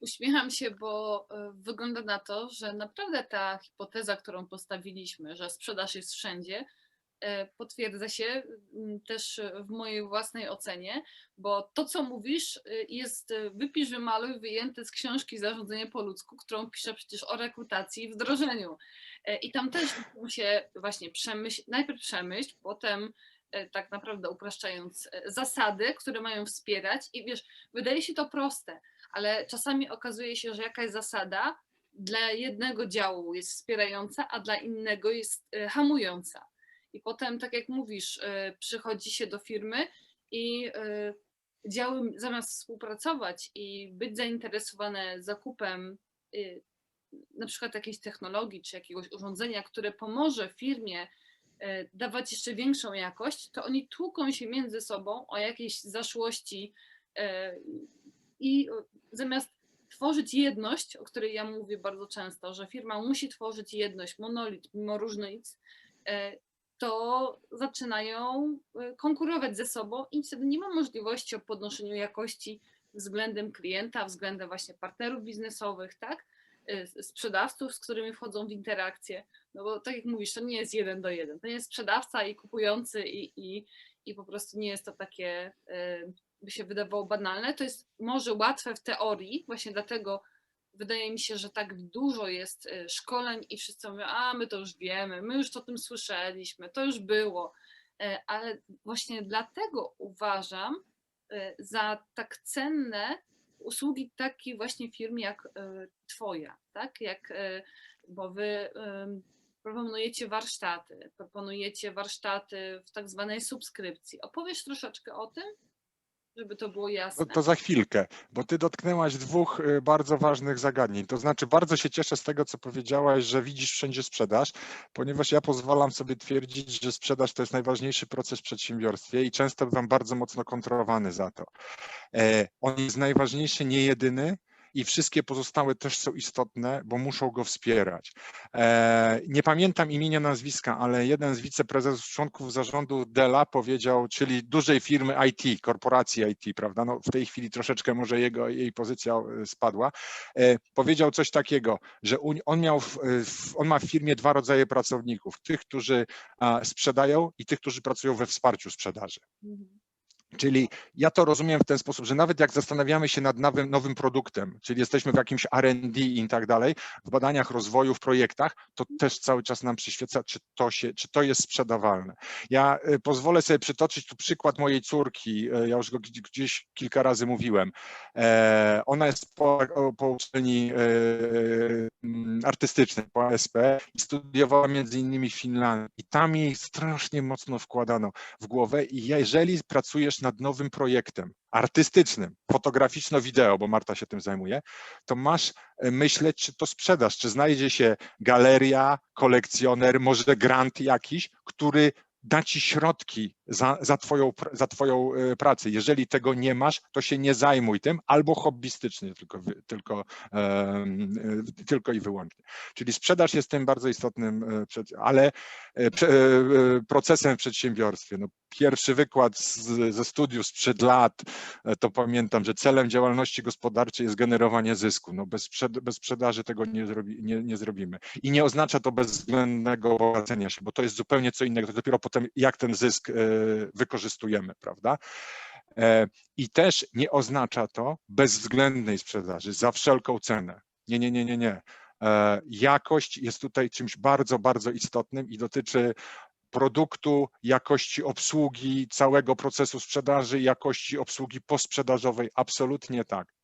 Uśmiecham się, bo e, wygląda na to, że naprawdę ta hipoteza, którą postawiliśmy, że sprzedaż jest wszędzie, e, potwierdza się też w mojej własnej ocenie, bo to, co mówisz, e, jest wypisz, wymaluj, wyjęte z książki Zarządzanie po ludzku, którą piszę przecież o rekrutacji i wdrożeniu. I tam też się właśnie przemyśl, najpierw przemyśl, potem tak naprawdę upraszczając e, zasady, które mają wspierać i wiesz, wydaje się to proste, ale czasami okazuje się, że jakaś zasada dla jednego działu jest wspierająca, a dla innego jest e, hamująca. I potem, tak jak mówisz, e, przychodzi się do firmy i e, działy zamiast współpracować i być zainteresowane zakupem e, na przykład jakiejś technologii czy jakiegoś urządzenia, które pomoże firmie e, dawać jeszcze większą jakość, to oni tłuką się między sobą o jakieś zaszłości e, i e, zamiast tworzyć jedność, o której ja mówię bardzo często, że firma musi tworzyć jedność, monolit mimo różnic, e, to zaczynają e, konkurować ze sobą i wtedy nie ma możliwości o podnoszeniu jakości względem klienta, względem właśnie partnerów biznesowych, tak? E, sprzedawców, z którymi wchodzą w interakcję. No bo tak jak mówisz, to nie jest jeden do jeden. To nie jest sprzedawca i kupujący i, i, i po prostu nie jest to takie, e, by się wydawało banalne. To jest może łatwe w teorii, właśnie dlatego wydaje mi się, że tak dużo jest e, szkoleń i wszyscy mówią, a my to już wiemy, my już o tym słyszeliśmy, to już było. Ale właśnie dlatego uważam za tak cenne usługi takiej właśnie firm jak e, Twoja, tak? Jak, e, bo Wy em, proponujecie warsztaty, proponujecie warsztaty w tak zwanej subskrypcji. Opowiesz troszeczkę o tym, żeby to było jasne. To, to za chwilkę, bo ty dotknęłaś dwóch y, bardzo ważnych zagadnień. To znaczy, bardzo się cieszę z tego, co powiedziałaś, że widzisz wszędzie sprzedaż, ponieważ ja pozwalam sobie twierdzić, że sprzedaż to jest najważniejszy proces w przedsiębiorstwie i często bywam bardzo mocno kontrolowany za to. E, On jest najważniejszy, nie jedyny. I wszystkie pozostałe też są istotne, bo muszą go wspierać. E, Nie pamiętam imienia, nazwiska, ale jeden z wiceprezesów, członków zarządu Dela powiedział, czyli dużej firmy IT, korporacji IT, prawda? No w tej chwili troszeczkę może jego, jej pozycja e, spadła. e, Powiedział coś takiego, że on miał, on ma w firmie dwa rodzaje pracowników. Tych, którzy sprzedają i tych, którzy pracują we wsparciu sprzedaży. Mhm. Czyli ja to rozumiem w ten sposób, że nawet jak zastanawiamy się nad nowym, nowym produktem, czyli jesteśmy w jakimś RD i tak dalej, w badaniach rozwoju, w projektach, to też cały czas nam przyświeca, czy to, się, czy to jest sprzedawalne. Ja y, pozwolę sobie przytoczyć tu przykład mojej córki, y, ja już go gdzieś- kilka razy mówiłem. E, Ona jest po, po uczelni artystycznej, po ASP i studiowała między innymi w Finlandii i tam jej strasznie mocno wkładano w głowę i jeżeli pracujesz nad nowym projektem artystycznym, fotograficzno-wideo, bo Marta się tym zajmuje, to masz e, myśleć, czy to sprzedasz, czy znajdzie się galeria, kolekcjoner, może grant jakiś, który da ci środki za, za, twoją, za twoją e, pracę. Jeżeli tego nie masz, to się nie zajmuj tym, albo hobbystycznie tylko, tylko, e, tylko i wyłącznie. Czyli sprzedaż jest tym bardzo istotnym, e, ale procesem w przedsiębiorstwie. No, pierwszy wykład z, ze studiów sprzed lat, to pamiętam, że celem działalności gospodarczej jest generowanie zysku. No, bez, bez sprzedaży tego nie, zrobi, nie, nie zrobimy. I nie oznacza to bezwzględnego bogacenia się, bo to jest zupełnie co innego. To dopiero potem, jak ten zysk wykorzystujemy, prawda? E, I też nie oznacza to bezwzględnej sprzedaży za wszelką cenę. Nie, nie, nie, nie, nie. E, Jakość jest tutaj czymś bardzo, bardzo istotnym i dotyczy produktu, jakości obsługi, całego procesu sprzedaży, jakości obsługi posprzedażowej. Absolutnie tak.